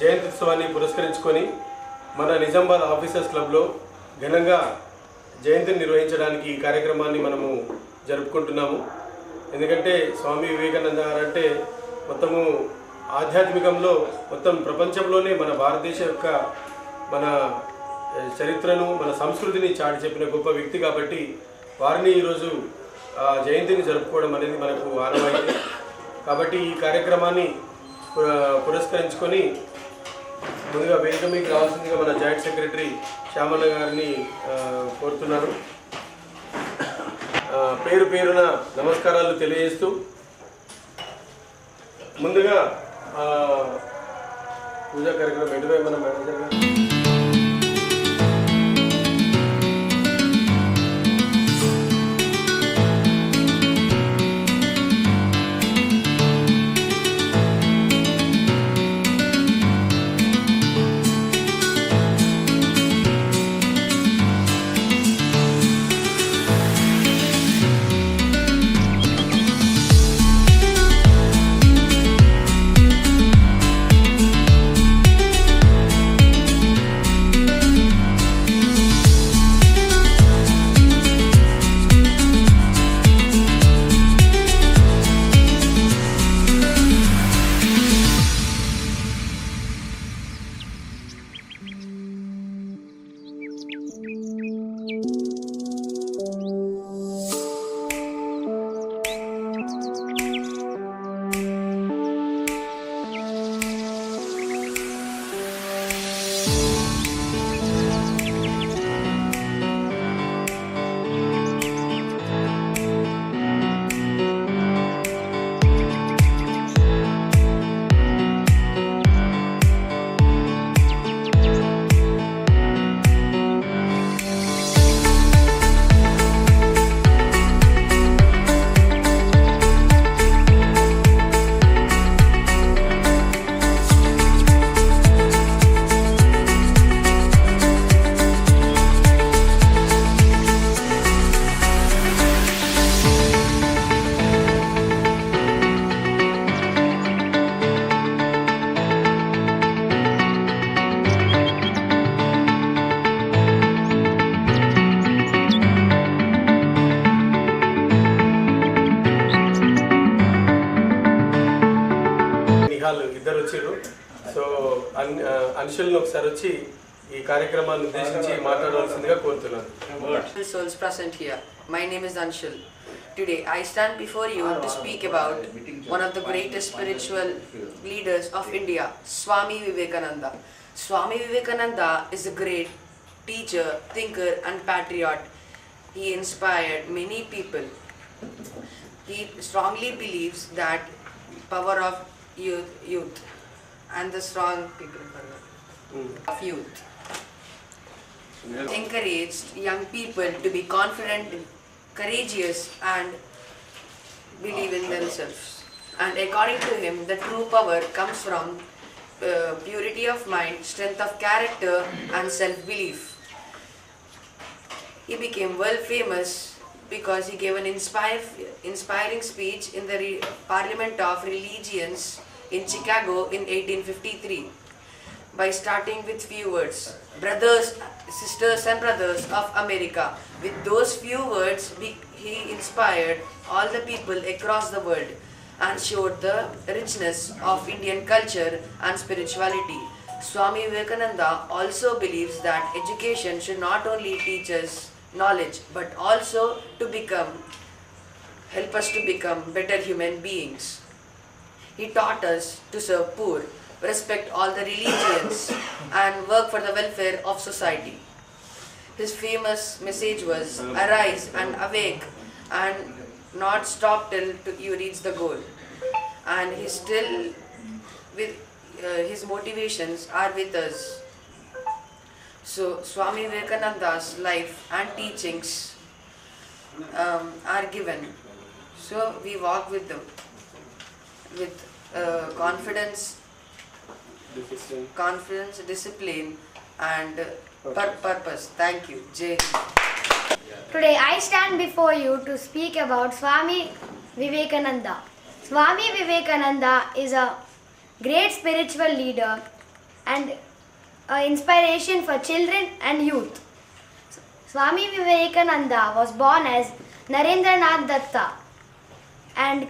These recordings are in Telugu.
జయంతి ఉత్సవాన్ని జయంత్యుత్సవాన్ని పురస్కరించుకొని మన నిజామాబాద్ ఆఫీసర్స్ క్లబ్లో ఘనంగా జయంతిని నిర్వహించడానికి ఈ కార్యక్రమాన్ని మనము జరుపుకుంటున్నాము. ఎందుకంటే స్వామి వివేకానంద గారు అంటే మొత్తము ఆధ్యాత్మికంలో మొత్తం ప్రపంచంలోనే మన భారతదేశం యొక్క మన చరిత్రను మన సంస్కృతిని చాటి చెప్పిన గొప్ప వ్యక్తి కాబట్టి వారిని ఈరోజు జయంతిని జరుపుకోవడం అనేది మనకు ఆనవాయితీ. కాబట్టి ఈ కార్యక్రమాన్ని పురస్కరించుకొని ముందుగా వేదిక మీకు రావాల్సిందిగా మన జాయింట్ సెక్రటరీ శ్యామన్న గారిని కోరుతున్నారు. కోరుతున్నాను పేరు పేరున నమస్కారాలు తెలియజేస్తూ ముందుగా పూజా కార్యక్రమం ఎటువై మన మేనేజర్ గారు? అన్షుల్ని ఒకసారి వచ్చి ఈ కార్యక్రమాన్ని ఉద్దేశించి మాట్లాడవలసిందిగా కోరుతున్నాను All souls present here. My name is Anshul. Today I stand before you to speak about one of the greatest spiritual leaders of India, Swami Vivekananda. Swami Vivekananda is a great teacher, thinker, and patriot. He inspired many people. He strongly believes that power of youth, youth and the strong people of youth. Encouraged young people to be confident, courageous, and believe in themselves. And according to him, the true power comes from uh, purity of mind, strength of character, and self belief. He became world famous because he gave an inspire, inspiring speech in the re- Parliament of Religions in Chicago in 1853 by starting with few words brothers sisters and brothers of america. With those few words he inspired all the people across the world and showed the richness of indian culture and spirituality. Swami vivekananda also believes that education should not only teach us knowledge but also to become help us to become better human beings. He taught us to serve poor, respect all the religions, and work for the welfare of society. His famous message was arise and awake and not stop till you reach the goal. And he still with uh, his motivations are with us. So Swami Vivekananda's life and teachings um, are given. So we walk with them with uh, confidence, confidence, discipline, and uh, pur- purpose. Thank you. Jai Today I stand before you to speak about Swami Vivekananda. Swami Vivekananda is a great spiritual leader and uh, inspiration for children and youth. Swami Vivekananda was born as Narendranath Datta and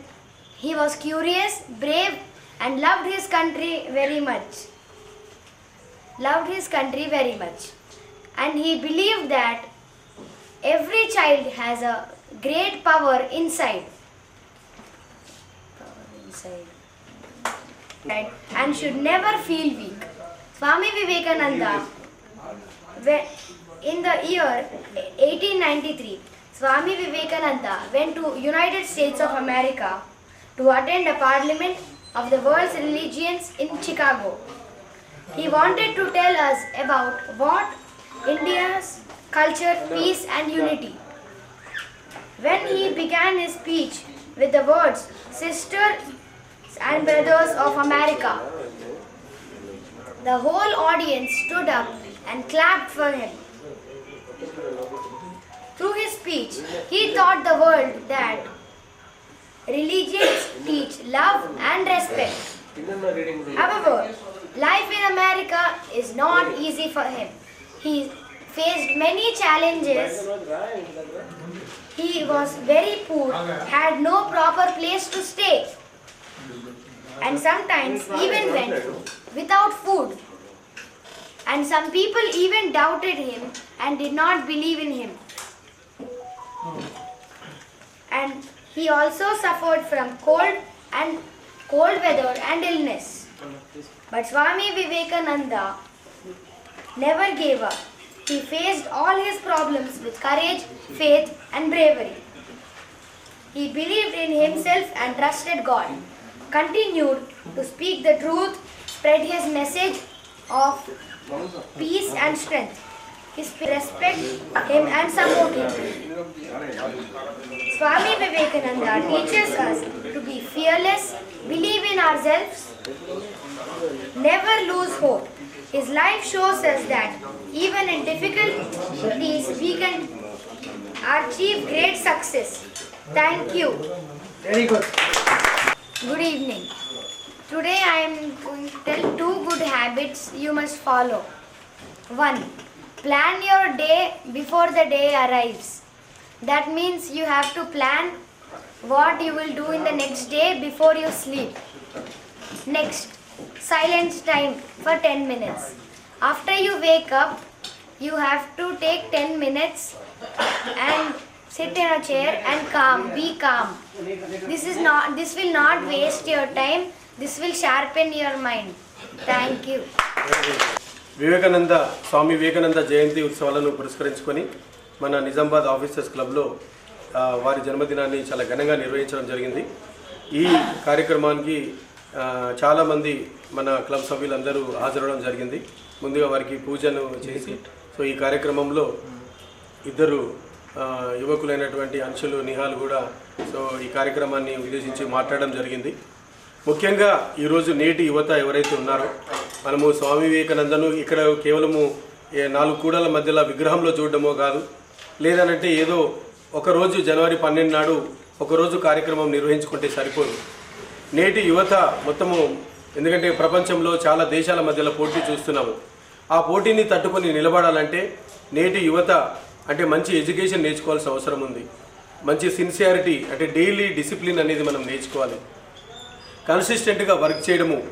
he was curious, brave, and loved his country very much. Loved his country very much. And he believed that every child has a great power inside. Power inside. Right? And should never feel weak. Swami Vivekananda, in the year 1893, Swami Vivekananda went to United States of America to attend a parliament of the world's religions in Chicago. He wanted to tell us about what India's culture, peace and unity. When he began his speech with the words sisters and brothers of America, the whole audience stood up and clapped for him. Through his speech, he taught the world that religions teach love and respect. However, life in America is not easy for him. He faced many challenges. He was very poor, had no proper place to stay, and sometimes even went without food. And some people even doubted him and did not believe in him. And he also suffered from cold and cold weather and illness. But Swami Vivekananda never gave up. He faced all his problems with courage, faith, and bravery. He believed in himself and trusted God. Continued to speak the truth, spread his message of peace and strength. His respect him and support him. Swami Vivekananda teaches us to be fearless, believe in ourselves, never lose hope. His life shows us that even in difficulties we can achieve great success. Thank you. Very good. Good evening. Today I am going to tell two good habits you must follow. 1. Plan your day before the day arrives. That means you have to plan what you will do in the next day before you sleep. Next, silence time for 10 minutes. After you wake up, you have to take 10 minutes and sit in a chair and calm, be calm. This is not this will not waste your time. This will sharpen your mind. Thank you. Vivekananda Swami Vivekananda జయంతి ఉత్సవాలను పురస్కరించుకొని మన నిజామాబాద్ ఆఫీసర్స్ క్లబ్లో వారి జన్మదినాన్ని చాలా ఘనంగా నిర్వహించడం జరిగింది. ఈ కార్యక్రమానికి చాలామంది మన క్లబ్ సభ్యులందరూ హాజరవడం జరిగింది. ముందుగా వారికి పూజను చేసి సో ఈ కార్యక్రమంలో ఇద్దరు యువకులైనటువంటి అంశులు నిహాల్ కూడా సో ఈ కార్యక్రమాన్ని ఉద్దేశించి మాట్లాడడం జరిగింది. ముఖ్యంగా ఈరోజు నేటి యువత ఎవరైతే ఉన్నారో మనము స్వామి వివేకానందను ఇక్కడ కేవలము ఏ నాలుగు కూడల మధ్యలో విగ్రహంలో చూడడమో కాదు లేదనంటే ఏదో ఒకరోజు జనవరి పన్నెండు నాడు ఒకరోజు కార్యక్రమం నిర్వహించుకుంటే సరిపోదు. నేటి యువత మొత్తము ఎందుకంటే ప్రపంచంలో చాలా దేశాల మధ్యలో పోటీ చూస్తున్నాము. ఆ పోటీని తట్టుకొని నిలబడాలంటే నేటి యువత అంటే మంచి ఎడ్యుకేషన్ నేర్చుకోవాల్సిన అవసరం ఉంది. మంచి సిన్సియారిటీ అంటే డైలీ డిసిప్లిన్ అనేది మనం నేర్చుకోవాలి. కన్సిస్టెంట్గా వర్క్ చేయడము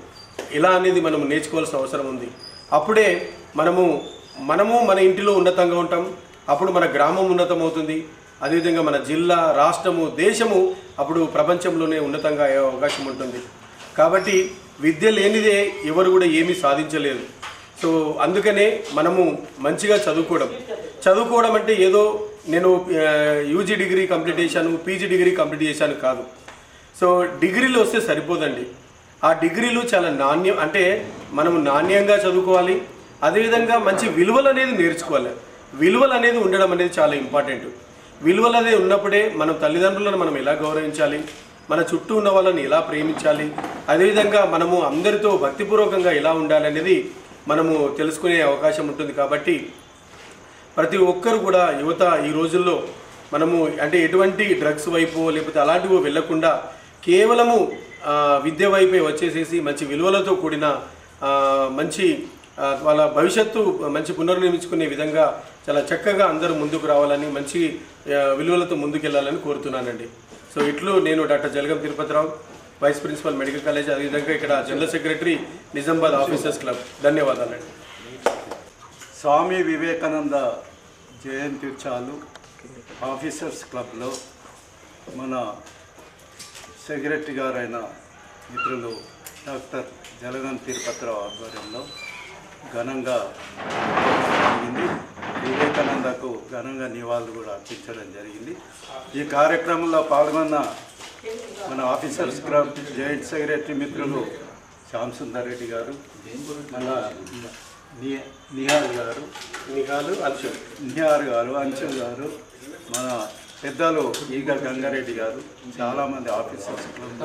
ఇలా అనేది మనం నేర్చుకోవాల్సిన అవసరం ఉంది. అప్పుడే మనము మనము మన ఇంటిలో ఉన్నతంగా ఉంటాం. అప్పుడు మన గ్రామం ఉన్నతమవుతుంది. అదేవిధంగా మన జిల్లా రాష్ట్రము దేశము అప్పుడు ప్రపంచంలోనే ఉన్నతంగా అయ్యే అవకాశం ఉంటుంది. కాబట్టి విద్య లేనిదే ఎవరు కూడా ఏమీ సాధించలేరు. సో అందుకనే మనము మంచిగా చదువుకోవడం. చదువుకోవడం అంటే ఏదో నేను యూజీ డిగ్రీ కంప్లీట్ చేశాను పీజీ డిగ్రీ కంప్లీట్ చేశాను కాదు. సో డిగ్రీలు వస్తే సరిపోదండి. ఆ డిగ్రీలు చాలా నాణ్యం అంటే మనం నాణ్యంగా చదువుకోవాలి అదేవిధంగా మంచి విలువలు అనేది నేర్చుకోవాలి. విలువలు అనేది ఉండడం అనేది చాలా ఇంపార్టెంట్. విలువలు అనేది ఉన్నప్పుడే మనం తల్లిదండ్రులను మనం ఎలా గౌరవించాలి మన చుట్టూ ఉన్న వాళ్ళని ఎలా ప్రేమించాలి అదేవిధంగా మనము అందరితో భక్తిపూర్వకంగా ఎలా ఉండాలి అనేది మనము తెలుసుకునే అవకాశం ఉంటుంది కాబట్టి ప్రతి ఒక్కరు కూడా యువత ఈ రోజుల్లో మనము అంటే ఎటువంటి డ్రగ్స్ వైపు లేకపోతే అలాంటివి వెళ్ళకుండా కేవలము విద్య వైపే వచ్చేసేసి మంచి విలువలతో కూడిన మంచి వాళ్ళ భవిష్యత్తు మంచి పునర్నిర్మించుకునే విధంగా చాలా చక్కగా అందరూ ముందుకు రావాలని మంచి విలువలతో ముందుకెళ్ళాలని కోరుతున్నానండి. సో ఇట్లు నేను doctor Jalagam Tirupati Rao vice principal medical college అదేవిధంగా ఇక్కడ general secretary Nizamabad officers club. ధన్యవాదాలండి. స్వామి వివేకానంద జయంతి ఉత్సవాలు ఆఫీసర్స్ క్లబ్లో మన సెక్రటరీ గారైన మిత్రులు డాక్టర్ జలగం తిరుపతిరావు ఆధ్వర్యంలో ఘనంగా జరిగింది. వివేకానందకు ఘనంగా నివాళులు కూడా అర్పించడం జరిగింది. ఈ కార్యక్రమంలో పాల్గొన్న మన ఆఫీసర్స్ క్లబ్ జాయింట్ సెక్రటరీ మిత్రులు శ్యామ్ సుందర్ రెడ్డి గారు మన ని- నిహాల్ గారు నిహాలు అల్షు నిహార్ గారు అంశు గారు మన పెద్దలు ఈగ గంగారెడ్డి గారు చాలామంది ఆఫీసర్స్ క్లబ్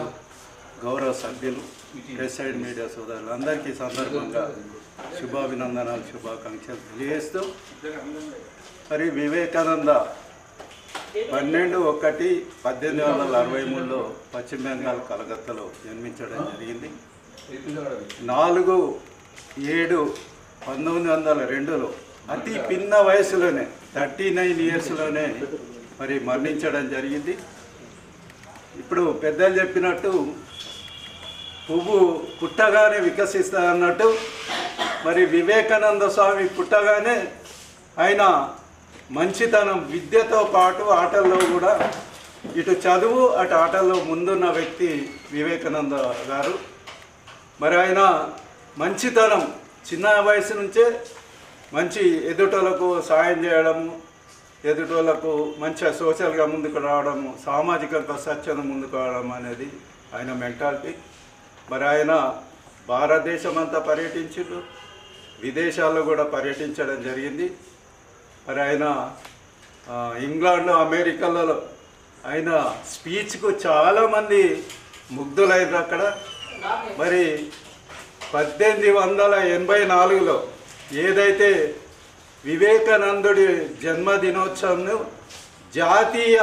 గౌరవ సభ్యులు ప్రెస్ సైడ్ మీడియా సోదరులు అందరికీ సందర్భంగా శుభాభినందనాలు శుభాకాంక్షలు తెలియజేస్తూ మరి వివేకానంద పన్నెండు ఒకటి పద్దెనిమిది వందల అరవై మూడులో పశ్చిమ బెంగాల్ కలకత్తాలో జన్మించడం జరిగింది. నాలుగు ఏడు పంతొమ్మిది వందల రెండులో అతి పిన్న వయసులోనే థర్టీ నైన్ ఇయర్స్లోనే మరి మరణించడం జరిగింది. ఇప్పుడు పెద్దలు చెప్పినట్టు పువ్వు పుట్టగానే వికసిస్తాదన్నట్టు మరి వివేకానంద స్వామి పుట్టగానే ఆయన మంచితనం విద్యతో పాటు ఆటల్లో కూడా ఇటు చదువు అటు ఆటల్లో ముందున్న వ్యక్తి వివేకానంద గారు. మరి ఆయన మంచితనం చిన్న వయసు నుంచే మంచి ఎదుటలకు సాయం చేయడము ఎదుటోళ్ళకు మంచిగా సోషల్గా ముందుకు రావడము సామాజికంగా స్వచ్ఛంద ముందుకు రావడం అనేది ఆయన మెంటాలిటీ. మరి ఆయన భారతదేశం అంతా పర్యటించారు విదేశాల్లో కూడా పర్యటించడం జరిగింది. మరి ఆయన ఇంగ్లాండ్ అమెరికాలలో ఆయన స్పీచ్కు చాలామంది ముగ్ధులైనారు అక్కడ. మరి పద్దెనిమిది వందల ఎనభై నాలుగులో ఏదైతే వివేకానందుడి జన్మదినోత్సవంను జాతీయ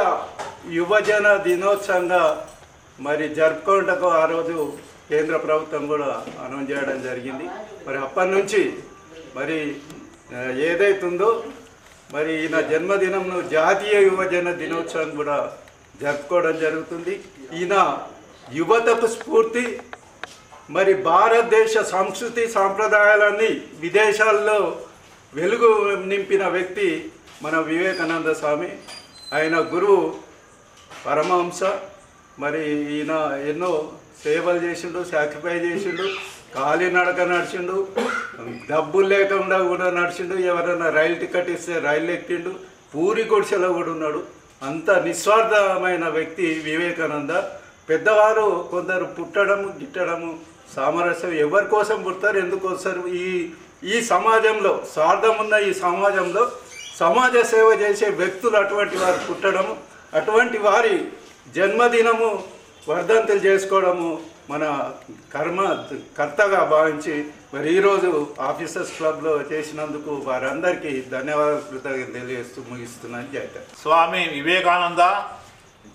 యువజన దినోత్సవంగా మరి జరుపుకోవటకు ఆ రోజు కేంద్ర ప్రభుత్వం కూడా అనౌన్స్ చేయడం జరిగింది. మరి అప్పటి నుంచి మరి ఏదైతుందో మరి ఈయన జన్మదినంను జాతీయ యువజన దినోత్సవం కూడా జరుపుకోవడం జరుగుతుంది. ఈయన యువతకు స్ఫూర్తి మరి భారతదేశ సంస్కృతి సాంప్రదాయాలన్నీ విదేశాల్లో వెలుగు నింపిన వ్యక్తి మన వివేకానంద స్వామి. ఆయన గురువు పరమహంస. మరి ఈయన ఎన్నో సేవలు చేసిండు సాక్రిఫై చేసిండు కాలినడక నడిచిండు డబ్బులు లేకుండా కూడా నడిచిండు ఎవరైనా రైలు టికెట్ ఇస్తే రైలు ఎక్కిండు పూరి గుడిసెలో కూడా ఉన్నాడు. అంత నిస్వార్థమైన వ్యక్తి వివేకానంద. పెద్దవారు కొందరు పుట్టడము గిట్టడము సామరస్యం ఎవరి కోసం పుడతారు ఎందుకు వస్తారు? ఈ ఈ సమాజంలో స్వార్థం ఉన్న ఈ సమాజంలో సమాజ సేవ చేసే వ్యక్తులు అటువంటి వారు పుట్టడము అటువంటి వారి జన్మదినము వర్ధంతులు చేసుకోవడము మన కర్మ కర్తగా భావించి మరి ఈరోజు ఆఫీసర్స్ క్లబ్లో చేసినందుకు వారందరికీ ధన్యవాదాలు కృతజ్ఞత తెలియజేస్తూ ముగిస్తున్నాను. జైత స్వామి వివేకానంద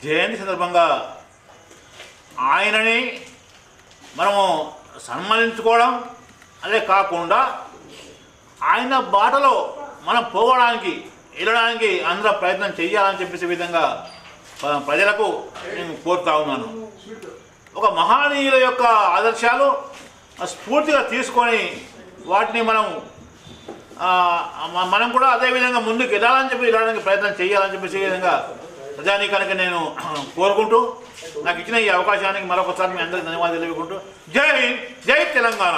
జయంతి సందర్భంగా ఆయనని మనము సన్మానించుకోవడం అదే కాకుండా ఆయన బాటలో మనం పోవడానికి వెళ్ళడానికి అందరూ ప్రయత్నం చేయాలని చెప్పేసే విధంగా ప్రజలకు నేను కోరుతా ఉన్నాను. ఒక మహానీయుల యొక్క ఆదర్శాలు స్ఫూర్తిగా తీసుకొని వాటిని మనం మనం కూడా అదే విధంగా ముందుకు వెళ్ళాలని చెప్పి వెళ్ళడానికి ప్రయత్నం చేయాలని చెప్పేసి విధంగా ప్రజానీకానికి నేను కోరుకుంటూ నాకు ఇచ్చిన ఈ అవకాశానికి మరొకసారి మీ అందరికీ ధన్యవాదాలు తెలుపుకుంటూ. జై హింద్ జై తెలంగాణ.